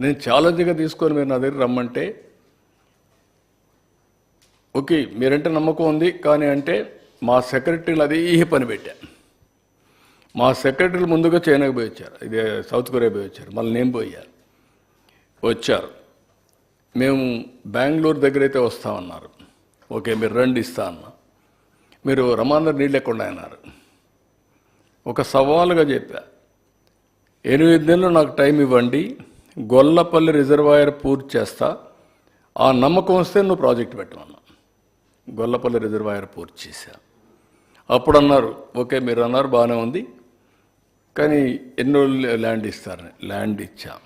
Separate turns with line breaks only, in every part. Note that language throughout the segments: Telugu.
నేను ఛాలెంజ్గా తీసుకొని మీరు నా దగ్గర రమ్మంటే ఓకే మీరంటే నమ్మకం ఉంది కానీ అంటే మా సెక్రటరీలు అదే పని పెట్టా. మా సెక్రటరీలు ముందుగా చైనాకి పోయి వచ్చారు. ఇదే సౌత్ కొరియా పోయి వచ్చారు. మళ్ళీ నేను పోయాను వచ్చారు. మేము బెంగళూరు దగ్గర అయితే వస్తామన్నారు. ఓకే మీరు రండి ఇస్తా అన్నా. మీరు రమాందర్ నీళ్ళు ఎక్కడ అన్నారు. ఒక సవాలుగా చెప్పా. ఎనిమిది నెలలు నాకు టైం ఇవ్వండి. గొల్లపల్లి రిజర్వాయర్ పూర్తి చేస్తా ఆ నమ్మకం వస్తే నువ్వు ప్రాజెక్ట్ పెట్టమన్నా. గొల్లపల్లి రిజర్వాయర్ పూర్తి చేశా. అప్పుడు అన్నారు ఓకే మీరు అన్నారు బాగానే ఉంది. కానీ ఎన్నో ల్యాండ్ ఇస్తారని ల్యాండ్ ఇచ్చా.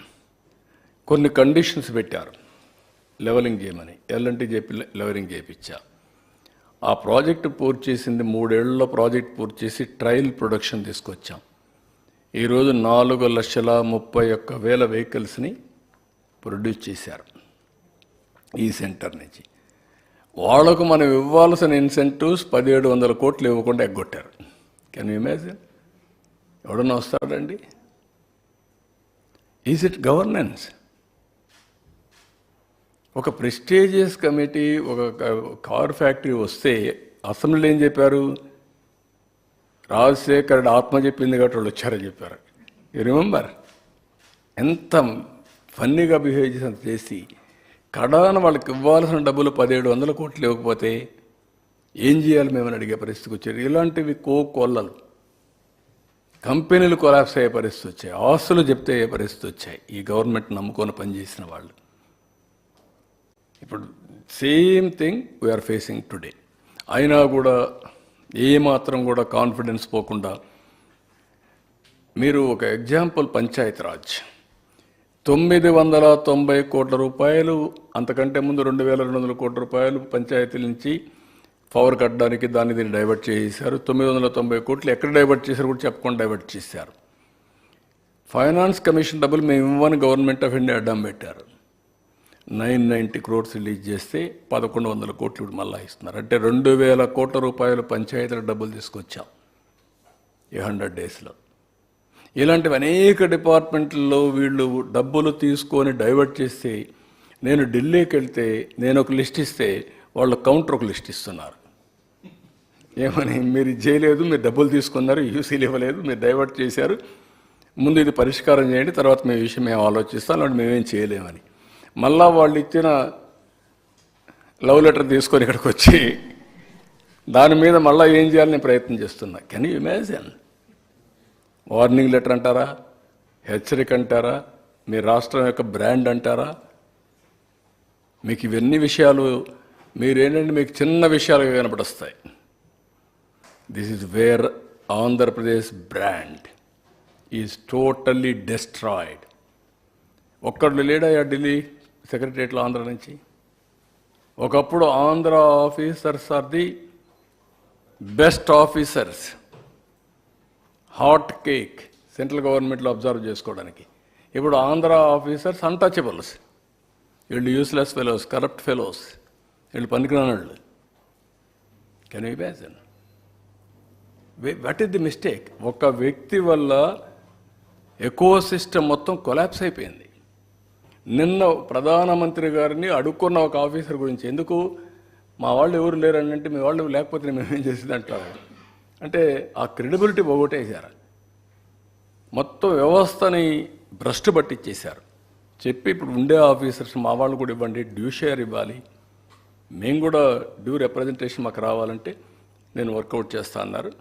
కొన్ని కండిషన్స్ పెట్టారు లెవెలింగ్ చేయమని. ఎల్ఎన్టీ చెప్పి లెవెలింగ్ చేయించా ఆ ప్రాజెక్టు పూర్తి చేసింది మూడేళ్ళలో ప్రాజెక్ట్ పూర్తి చేసి ట్రయల్ ప్రొడక్షన్ తీసుకొచ్చాం. ఈరోజు నాలుగు లక్షల ముప్పై ఒక్క వేల వెహికల్స్ని ప్రొడ్యూస్ చేశారు ఈ సెంటర్ నుంచి. వాళ్ళకు మనం ఇవ్వాల్సిన ఇన్సెంటివ్స్ పదిహేడు వందల కోట్లు ఇవ్వకుండా ఎగ్గొట్టారు. కెన్ యూ ఇమాజిన్ ఎవడన్నా వస్తాడండి? ఈజ్ ఇట్ గవర్నెన్స్ ఒక ప్రెస్టీజియస్ కమిటీ ఒక కార్ ఫ్యాక్టరీ వస్తే అసెంబ్లీలో ఏం చెప్పారు? రాజశేఖరుడు ఆత్మ చెప్పింది కాబట్టి వాళ్ళు వచ్చారని చెప్పారు. యూ రిమెంబర్ ఎంత ఫన్నీగా బిహేవ్ చేసి చేసి కడాన వాళ్ళకి ఇవ్వాల్సిన డబ్బులు పదిహేడు వందల కోట్లు ఇవ్వకపోతే ఏం చేయాలి మేమని అడిగే పరిస్థితికి వచ్చారు. ఇలాంటివి కో కొల్లలు. కంపెనీలు కొలాప్స్ అయ్యే పరిస్థితి వచ్చాయి. ఆస్తులు చెప్తే అయ్యే పరిస్థితి వచ్చాయి. ఈ గవర్నమెంట్ నమ్ముకొని పనిచేసిన వాళ్ళు. ఇప్పుడు same thing we are facing today అయినా కూడా ఏమాత్రం కూడా కాన్ఫిడెన్స్ పోకుండా. మీరు ఒక ఎగ్జాంపుల్ పంచాయత్ రాజ్. తొమ్మిది వందల తొంభై కోట్ల రూపాయలు అంతకంటే ముందు రెండు వేల రెండు వందల కోట్ల రూపాయలు పంచాయతీల నుంచి పవర్ కట్టడానికి దాన్ని దీన్ని డైవర్ట్ చేశారు తొమ్మిది వందల తొంభై కోట్లు ఎక్కడ డైవర్ట్ చేశారు కూడా చెప్పకుండా డైవర్ట్ చేశారు. ఫైనాన్స్ కమిషన్ డబ్బులు మేము ఇవ్వని గవర్నమెంట్ ఆఫ్ ఇండియా అడ్డం పెట్టారు. నైన్ నైంటీ క్రోర్స్ రిలీజ్ చేస్తే పదకొండు వందల కోట్లు మళ్ళీ మళ్ళా ఇస్తున్నారు. అంటే రెండు వేల కోట్ల రూపాయలు పంచాయతీల డబ్బులు తీసుకొచ్చాం ఈ హండ్రెడ్ డేస్లో. ఇలాంటివి అనేక డిపార్ట్మెంట్లలో వీళ్ళు డబ్బులు తీసుకొని డైవర్ట్ చేస్తే నేను ఢిల్లీకి వెళ్తే నేను ఒక లిస్ట్ ఇస్తే వాళ్ళు కౌంటర్ ఒక లిస్ట్ ఇస్తున్నారు. ఏమని మీరు చేయలేదు మీరు డబ్బులు తీసుకున్నారు యూసీలు ఇవ్వలేదు మీరు డైవర్ట్ చేశారు. ముందు ఇది పరిష్కారం చేయండి తర్వాత మేము విషయం మేము ఆలోచిస్తాం అలాంటి మేమేం చేయలేమని. మళ్ళా వాళ్ళు ఇచ్చిన లవ్ లెటర్ తీసుకొని ఇక్కడికి వచ్చి దాని మీద మళ్ళీ ఏం చేయాలని ప్రయత్నం చేస్తున్నా. Can you imagine warning letter అంటారా? హెచ్చరిక అంటారా? మీ రాష్ట్రం యొక్క బ్రాండ్ అంటారా? మీకు ఇవన్నీ విషయాలు మీరేంటంటే మీకు చిన్న విషయాలుగా కనపడొస్తాయి. This is where Andhra Pradesh brand is totally destroyed ఒక్కడు లేడయ్యా ఢిల్లీ? సెక్రటరియట్లో ఆంధ్ర నుంచి. ఒకప్పుడు Andhra officers are the best officers. Hot cake central గవర్నమెంట్లో అబ్జర్వ్ చేసుకోవడానికి. ఇప్పుడు ఆంధ్ర ఆఫీసర్స్ అన్టచబుల్స్ వీళ్ళు యూస్లెస్ ఫెలోస్ కరప్ట్ ఫెలోస్ వీళ్ళు పనికిరానోళ్ళు. Can you imagine what is the mistake ఒక వ్యక్తి వల్ల ఎకో సిస్టమ్ మొత్తం కొలాప్స్ అయిపోయింది. నిన్న ప్రధానమంత్రి గారిని అడుక్కున్న ఒక ఆఫీసర్ గురించి. ఎందుకు? మా వాళ్ళు ఎవరు లేరని అంటే మీ వాళ్ళు లేకపోతే మేమేం చేసింది అంటారు. అంటే ఆ క్రెడిబిలిటీ పోగొట్టేశారు. మొత్తం వ్యవస్థని భ్రష్టు పట్టించేశారు చెప్పి ఇప్పుడు ఉండే ఆఫీసర్స్ మా వాళ్ళు కూడా ఇవ్వండి డ్యూ షేర్ ఇవ్వాలి. మేము కూడా డ్యూ రిప్రజెంటేషన్ మాకు రావాలంటే నేను వర్కౌట్ చేస్తా అన్నారు.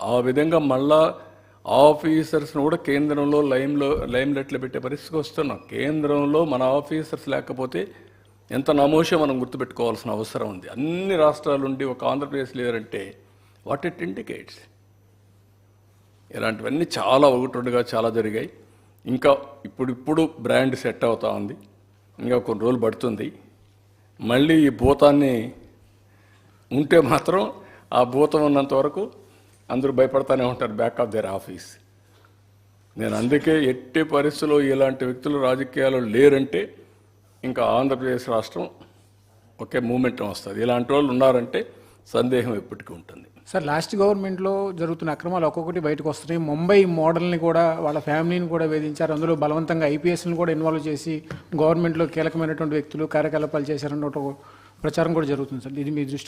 ఆ విధంగా మళ్ళా ఆఫీసర్స్ను కూడా కేంద్రంలో లైమ్లో లైమ్లెట్లు పెట్టే పరిస్థితికి వస్తున్నాం. కేంద్రంలో మన ఆఫీసర్స్ లేకపోతే ఎంత నమోషో మనం గుర్తుపెట్టుకోవాల్సిన అవసరం ఉంది. అన్ని రాష్ట్రాలు ఉండి ఒక ఆంధ్రప్రదేశ్ లేరంటే వాట్ ఇట్ ఇండికేట్స్. ఇలాంటివన్నీ చాలా ఒకటి రెండుగా చాలా జరిగాయి. ఇంకా ఇప్పుడు ఇప్పుడు బ్రాండ్ సెట్ అవుతా ఉంది. ఇంకా కొన్ని రోజులు పడుతుంది. మళ్ళీ ఈ భూతాన్ని ఉంటే మాత్రం ఆ భూతం ఉన్నంత వరకు అందరూ భయపడతానే ఉంటారు బ్యాక్ ఆఫ్ దేర్ ఆఫీస్ నేను అందుకే ఎట్టి పరిస్థితుల్లో ఇలాంటి వ్యక్తులు రాజకీయాలు లేరంటే ఇంకా ఆంధ్రప్రదేశ్ రాష్ట్రం ఒకే మూమెంట్ వస్తుంది. ఇలాంటి వాళ్ళు ఉన్నారంటే సందేహం ఎప్పటికీ ఉంటుంది.
సార్ లాస్ట్ గవర్నమెంట్లో జరుగుతున్న అక్రమాలు ఒక్కొక్కటి బయటకు వస్తున్నాయి. ముంబై మోడల్ని కూడా వాళ్ళ ఫ్యామిలీని కూడా వేధించారు. అందులో బలవంతంగా ఐపీఎస్ని కూడా ఇన్వాల్వ్ చేసి గవర్నమెంట్లో కీలకమైనటువంటి వ్యక్తులు కార్యకలాపాలు చేశారన్న ఒక ప్రచారం కూడా జరుగుతుంది సార్ ఇది మీ దృష్టి